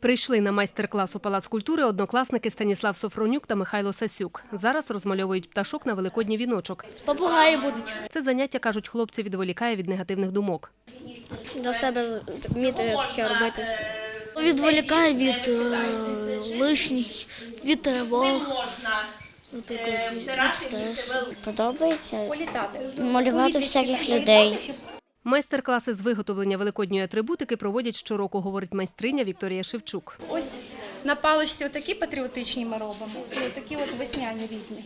Прийшли на майстер-клас у Палац культури однокласники Станіслав Софронюк та Михайло Сасюк. Зараз розмальовують пташок на великодній віночок. Попугаї будуть. Це заняття, кажуть хлопці, відволікає від негативних думок. До себе вміти таке робити. Відволікає від е, лишніх, від тривог, від стресу. Подобається малювати всяких людей. Майстер-класи з виготовлення великодньої атрибутики проводять щороку, говорить майстриня Вікторія Шевчук. Ось на паличці отакі патріотичні ми робимо, і такі от весняні різні.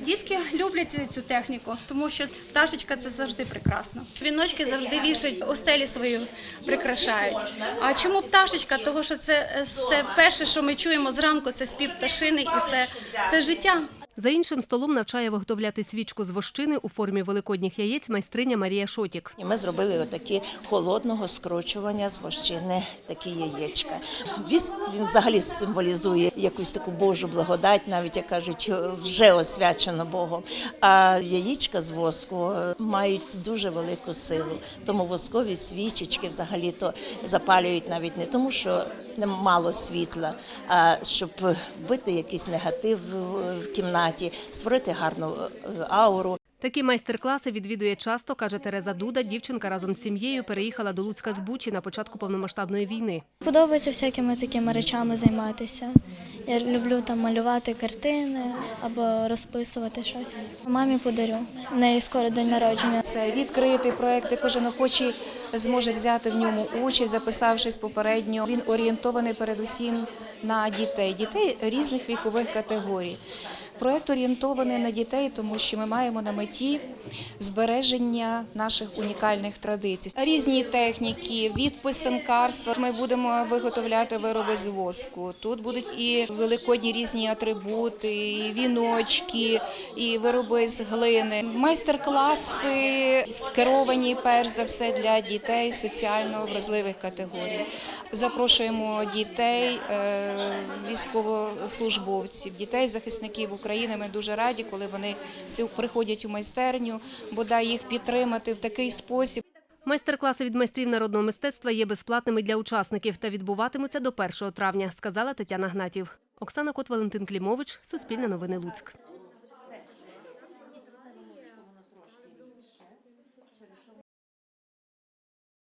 Дітки люблять цю техніку, тому що пташечка це завжди прекрасно. Віночки завжди вішають, оселі свою прикрашають. А чому пташечка? Того що це, це перше, що ми чуємо зранку, це спів пташини і це, це життя. За іншим столом навчає виготовляти свічку з вощини у формі великодніх яєць майстриня Марія Шотік. Ми зробили отакі холодного скручування з вощини, такі яєчка. Віск він взагалі символізує якусь таку Божу благодать, навіть як кажуть, вже освячено Богом. А яєчка з воску е, мають дуже велику силу. Тому воскові свічечки взагалі то запалюють навіть не тому, що мало світла, а щоб вбити якийсь негатив в- в кімнаті, створити гарну е, ауру. Такі майстер-класи відвідує часто, каже Тереза Дуда. Дівчинка разом з сім'єю переїхала до Луцька з Бучі на початку повномасштабної війни. Подобається всякими такими речами займатися. Я люблю там малювати картини або розписувати щось. Мамі подарю. В неї скоро день народження. Це відкритий проект, де кожен охочий зможе взяти в ньому участь, записавшись попередньо. Він орієнтований передусім на дітей, дітей різних вікових категорій. Проект орієнтований на дітей, тому що ми маємо на меті збереження наших унікальних традицій. Різні техніки, від писанкарства. Ми будемо виготовляти вироби з воску. Тут будуть і великодні різні атрибути, і віночки, і вироби з глини. Майстер-класи скеровані перш за все для дітей соціально вразливих категорій. Запрошуємо дітей, е, військовослужбовців, дітей захисників України. Ми дуже раді, коли вони приходять у майстерню, бодай їх підтримати в такий спосіб. Майстер-класи від майстрів народного мистецтва є безплатними для учасників та відбуватимуться до 1 травня, сказала Тетяна Гнатів. Оксана Кот, Валентин Клімович, Суспільне новини Луцьк.